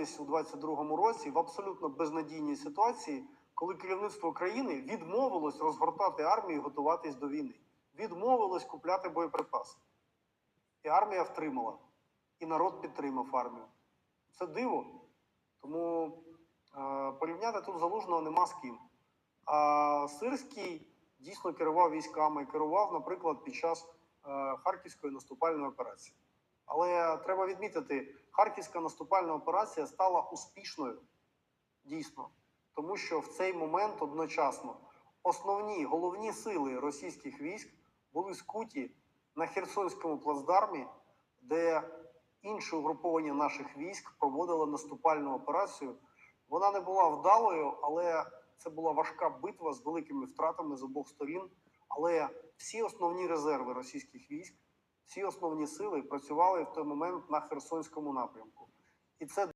опинились у 22-му році в абсолютно безнадійній ситуації, коли керівництво країни відмовилось розгортати армію і готуватись до війни, відмовилось купляти боєприпаси. І армія втримала, і народ підтримав армію. Це диво. Тому е, порівняти тут залужного нема з ким. А Сирський дійсно керував військами, керував, наприклад, під час е, Харківської наступальної операції. Але треба відмітити, Харківська наступальна операція стала успішною дійсно, тому що в цей момент одночасно основні головні сили російських військ були скуті на Херсонському плацдармі, де інші угруповання наших військ проводили наступальну операцію. Вона не була вдалою, але це була важка битва з великими втратами з обох сторін. Але всі основні резерви російських військ, всі основні сили працювали в той момент на Херсонському напрямку. І це